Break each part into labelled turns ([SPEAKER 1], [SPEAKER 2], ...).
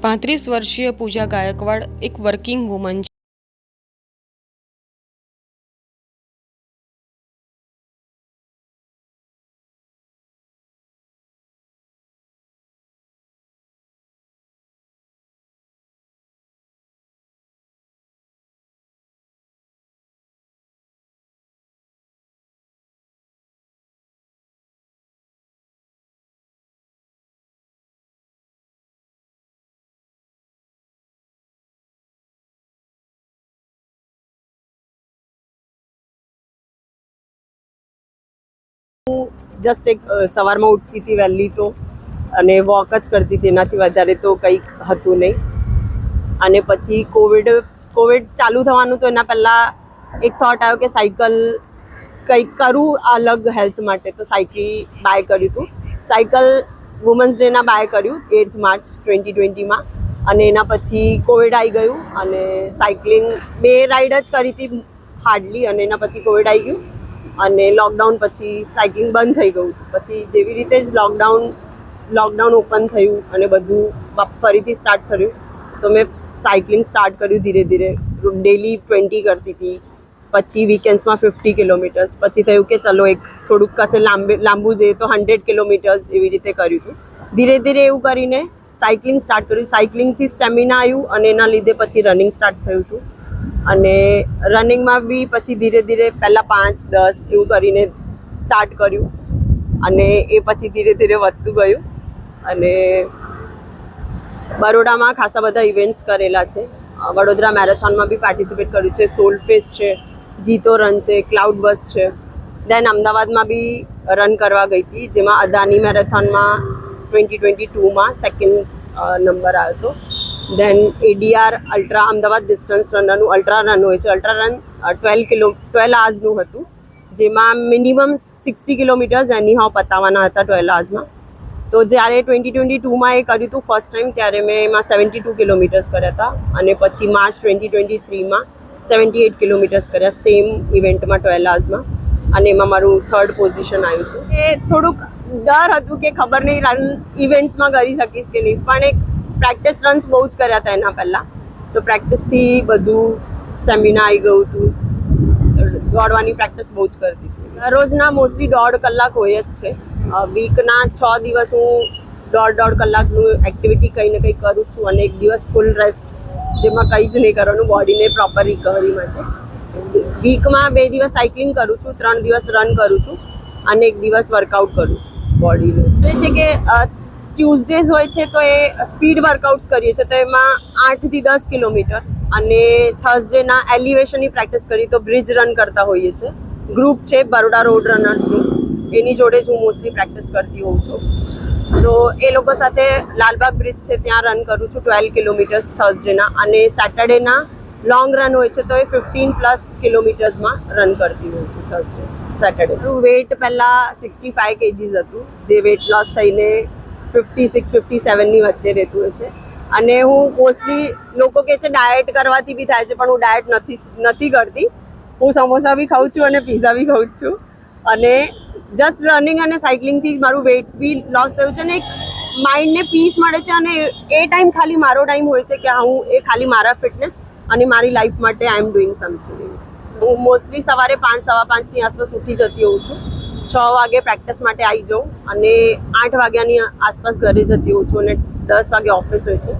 [SPEAKER 1] પાંત્રીસ વર્ષીય પૂજા ગાયકવાડ એક વર્કિંગ વુમન છે
[SPEAKER 2] જસ્ટ એક સવારમાં ઉઠતી હતી વહેલી તો અને વોક જ કરતી હતી. એનાથી વધારે તો કંઈક હતું નહીં. અને પછી કોવિડ કોવિડ ચાલુ થવાનું તો એના પહેલાં એક થોટ આવ્યો કે સાયકલ કંઈક કરું અલગ હેલ્થ માટે. તો સાયકલ બાય કર્યું હતું. સાયકલ વુમન્સ ડેના બાય કર્યું એઇથ માર્ચ ટ્વેન્ટી ટ્વેન્ટીમાં અને એના પછી કોવિડ આવી ગયું અને સાયકલિંગ બે રાઈડ જ કરી હતી હાર્ડલી અને એના પછી કોવિડ આવી ગયું. અને લોકડાઉન પછી સાયકલિંગ બંધ થઈ ગયું. પછી જેવી રીતે જ લોકડાઉન લોકડાઉન ઓપન થયું અને બધું ફરીથી સ્ટાર્ટ થયું તો મેં સાયકલિંગ સ્ટાર્ટ કર્યું ધીરે ધીરે. ડેલી ટ્વેન્ટી કરતી હતી. પછી વીકેન્ડ્સમાં ફિફ્ટી કિલોમીટર્સ પછી થયું કે ચલો એક થોડુંક કશે લાંબે, લાંબુ જઈએ તો હંડ્રેડ કિલોમીટર્સ એવી રીતે કર્યું હતું. ધીરે ધીરે એવું કરીને સાયકલિંગ સ્ટાર્ટ કર્યું. સાયકલિંગથી સ્ટેમિના આવ્યું અને એના લીધે પછી રનિંગ સ્ટાર્ટ થયું હતું. અને રનિંગમાં બી પછી ધીરે ધીરે પહેલાં પાંચ, દસ એવું કરીને સ્ટાર્ટ કર્યું. અને એ પછી ધીરે ધીરે વધતું ગયું. અને બરોડામાં ખાસા બધા ઇવેન્ટ્સ કરેલા છે. વડોદરા મેરેથોનમાં બી પાર્ટિસિપેટ કર્યું છે. સોલફેસ છે, જીતો રન છે ક્લાઉડ બસ છે. દેન અમદાવાદમાં બી રન કરવા ગઈ હતી, જેમાં અદાની મેરેથોનમાં ટ્વેન્ટી ટ્વેન્ટી ટુમાં સેકન્ડ નંબર આવ્યો હતો. Then ADR ultra Ahmedabad distance રનરનું ultra run હોય છે. Ultra run twelve kilo twelve આવર્સનું હતું. જેમાં minimum sixty kilometres anyhow પતાવવાના હતા ટ્વેલ્વ આવર્સમાં તો જ્યારે ટ્વેન્ટી ટ્વેન્ટી ટુમાં એ કર્યું હતું ફર્સ્ટ ટાઈમ ત્યારે મેં એમાં સેવન્ટી ટુ કિલોમીટર્સ કર્યા હતા. અને પછી માર્ચ ટ્વેન્ટી ટ્વેન્ટી થ્રીમાં સેવન્ટી એટ કિલોમીટર્સ કર્યા સેમ ઇવેન્ટમાં ટ્વેલ્વ આવર્સમાં અને એમાં મારું થર્ડ પોઝિશન આવ્યું હતું. એ થોડુંક ડર હતું કે ખબર નહીં રન ઇવેન્ટ્સમાં કરી શકીશ કે નહીં. પણ એક પ્રેક્ટિસ રન્સ બહુ જ કર્યા હતા એના પહેલાં. તો પ્રેક્ટિસથી બધું સ્ટેમિના આવી ગયું હતું. દોડવાની પ્રેક્ટિસ બહુ જ કરતી હતી. રોજના મોસ્ટલી દોઢ કલાક હોય જ છે. વીકના છ દિવસ હું દોઢ દોઢ કલાકનું એક્ટિવિટી કંઈ ને કંઈ કરું છું અને એક દિવસ ફૂલ રેસ્ટ જેમાં કંઈ જ નહીં કરવાનું બોડીને પ્રોપર રિકવરી માટે. વીકમાં બે દિવસ સાયકલિંગ કરું છું, ત્રણ દિવસ રન કરું છું અને એક દિવસ વર્કઆઉટ કરું બોડીનું એ છે કે ટ્યુઝડેઝ હોય છે તો એ સ્પીડ વર્કઆઉટ્સ કરીએ છીએ. તો એમાં આઠથી દસ કિલોમીટર અને થર્સડેના એલિવેશનની પ્રેક્ટિસ કરી તો બ્રિજ રન કરતા હોઈએ છીએ. ગ્રુપ છે બરોડા રોડ રનર્સનું એની જોડે જ હું મોસ્ટલી પ્રેક્ટિસ કરતી હોઉં છું. તો એ લોકો સાથે લાલબાગ બ્રિજ છે, ત્યાં રન કરું છું ટ્વેલ્વ કિલોમીટર્સ થર્સડેના અને સેટરડેના લોંગ રન હોય છે તો એ ફિફ્ટીન પ્લસ કિલોમીટર્સમાં રન કરતી હોઉં છું થર્સડે સેટરડે વેટ પહેલાં સિક્સટી ફાઇવ કેજીસ હતું. જે વેટ લોસ થઈને ફિફ્ટી સિક્સ ફિફ્ટી સેવનની વચ્ચે રહેતું હોય છે. અને હું મોસ્ટલી લોકો કહે છે ડાયટ કરવાથી બી થાય છે, પણ હું ડાયટ નથી નથી કરતી. હું સમોસા બી ખાઉં છું અને પીઝા બી ખાઉં છું. અને જસ્ટ રનિંગ અને સાયકલિંગથી મારું વેઇટ બી લોસ થયું છે અને એક માઇન્ડને પીસ મળે છે અને એ ટાઈમ ખાલી મારો ટાઈમ હોય છે કે હા એ ખાલી મારા ફિટનેસ અને મારી લાઈફ માટે આઈ એમ ડુઈંગ સમથિંગ હું મોસ્ટલી સવારે પાંચ, સવા પાંચની આસપાસ ઉઠી જતી હોઉં છું. છ વાગે પ્રેક્ટિસ માટે આવી જાઉં અને આઠ વાગ્યાની આસપાસ ઘરે જતી હોઉં છું અને દસ વાગે ઓફિસ હોય છે.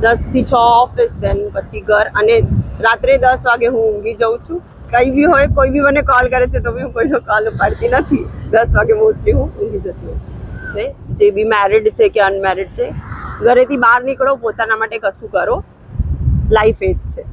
[SPEAKER 2] દસથી છ ઓફિસ દેન પછી ઘર અને રાત્રે દસ વાગે હું ઊંઘી જાઉં છું. કંઈ બી હોય, કોઈ બી મને કોલ કરે છે તો બી હું કોઈનો કોલ ઉપાડતી નથી. દસ વાગે મોસ્ટલી હું ઊંઘી જતી હોઉં છું. જે બી મેરિડ છે કે અનમેરિડ છે, ઘરેથી બહાર નીકળો, પોતાના માટે કશું કરો. લાઈફ એ જ છે.